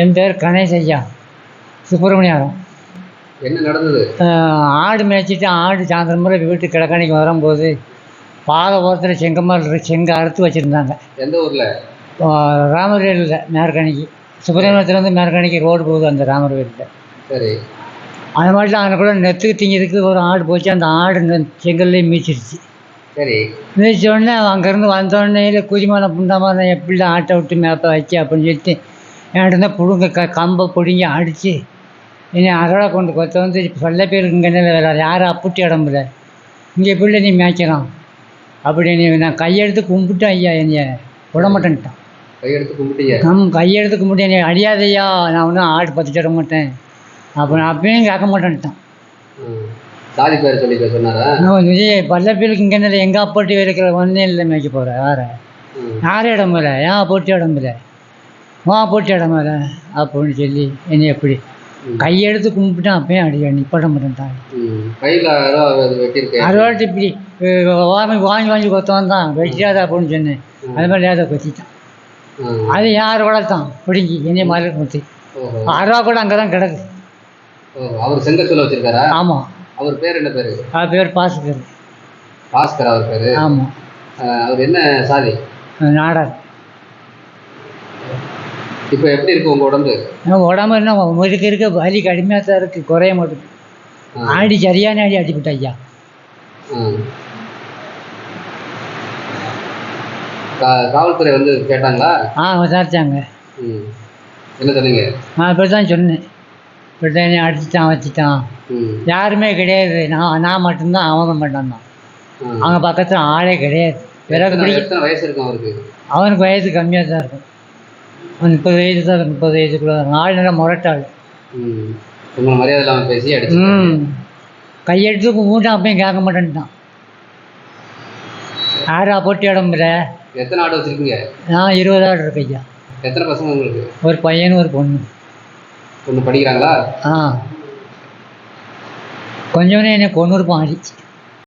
என் பேர் கணேஷ் ஐயா சுப்பிரமணியாரம் என்ன நடந்தது? ஆடு மேய்ச்சிட்டு ஆடு சாயந்தரம் முறை வீட்டு கிழக்கணிக்கு வரும்போது பாதை ஓரத்தில் செங்கமல் செங்க அறுத்து வச்சுருந்தாங்க. எந்த ஊர்ல? ராமர்வேலில் மேற்கணிக்கு சுப்பிரமணியத்துலேருந்து மேற்கணிக்கு ரோடு போகுது அந்த ராமர்வேலில் சரி. அது மட்டும் அங்கனக்குள்ள நெத்துக்கு திங்கிறதுக்கு ஒரு ஆடு போச்சு அந்த ஆடு இந்த செங்கல்லே மீச்சிருச்சு. சரி. மீச்ச உடனே அங்கேருந்து வந்தோடனே குதிமலை புண்டாமல் எப்படி ஆட்டை விட்டு மேப்ப வச்சு அப்படின்னு சொல்லிட்டு என்கிட்ட பிடுங்க க கம்பை பிடுங்கி அடித்து என்னை அரோட கொண்டு கொத்த வந்து சொல்ல பேருக்கு இங்கே வேலை யாரும் அப்புட்டி இடம்புல இங்கே எப்படி நீ மேய்க்கலாம். அப்படின்னு நான் கையெடுத்து கும்பிட்டேன் ஐயா என்னைய. விட மாட்டேன்ட்டான் கையெடுத்து கும்பிட்டீங்க நம் கையெடுத்து கும்பிட்டு என்னை அடியாதையா நான் ஒன்றும் ஆடு பற்றிட்டு விட மாட்டேன். அப்புறம் அப்பயும் கேட்க மாட்டேன்ட்டான். சாதி பேர் சொல்லி சொன்னாரா? நான் விஜய் பல்லப்பீலுக்கு இங்கே என்ன எங்கள் அப்பாட்டி இருக்கிற ஒன்றே இல்லை மேய்க்க போகிறேன் வேறு. ம். யார் இடம் இல்லை ஏன் போட்டி இடம் இல்லை வா போட்டி இடம் இல்லை அப்படின்னு சொல்லி என்னை எப்படி. கையெடுத்து கும்பிட்டுட்டான் அப்பயும் அடி நிப்பாட்ட மாட்டேன்ட்டான் ம். கையில அறுவாட்டி இப்படி வாங்கி வாங்கி வாங்கி கொத்தவன் தான். வெட்டிடாத அப்படின்னு சொன்னேன். அது மாதிரி லேதை கொத்திட்டான். அது யார் வளர்த்தான்? பிடுங்கி என்னைய மாதிரி கொத்தி. அருவா கூட அங்கே தான் கிடக்கு. அவர் செங்கச்சொல்ல வச்சிருக்காரா? ஆமாம் அவர் பேர் என்ன பேரு? அது பேர் பாசுக்கிறது பாஸ்கர் அவர் பேரு? ஆமாம் அவர் என்ன சாதி? நாடார். இப்போ எப்படி இருக்கு உங்க உடம்பு? நம்ம உடம்பு என்ன இருக்க இருக்க வலி கடுமையாக தான் இருக்குது குறைய மாட்டேங்குது. ஆ. ஆடி சரியான அடி அடிப்பிட்ட ஐயா. காவல்துறை வந்து கேட்டாங்களா? ஆ விசாரிச்சாங்க. என்ன சொன்னீங்க? நான் இப்படி தான் சொன்னேன். இப்படி தான் என்னை அடிச்சிட்டான் வச்சுட்டான். யாருமே கிடையாது. நான் நான் மட்டும்தான் அவன் மட்டும்தான். ம். அவங்க பக்கத்தில் ஆளே கிடையாது. பிறகு வயசு இருக்கும் அவருக்கு? அவனுக்கு வயசு கம்மியாக தான் இருக்கும். முப்பது வயசு தான் முப்பது வயசுக்குள்ள தான் ஆள் நல்லா முரட்டாள். ம். உங்களை மரியாதை இல்லாமல் பேசி அடிச்சு ம். கையெடுத்து கும்பிட்டான் அப்பயும் கேட்க மாட்டேன்ட்டான். யாரா போட்டி உடம்புல எத்தனை ஆடு வச்சிருக்கீங்க? நான் இருபது ஆடு இருக்கு ஐயா. எத்தனை பசங்க உங்களுக்கு? ஒரு பையன் ஒரு பொண்ணு. ஒன்று படிக்கிறாங்களா? ஆ. கொஞ்சோனே என்னை கொண்டு இருப்பான் அடிச்சு.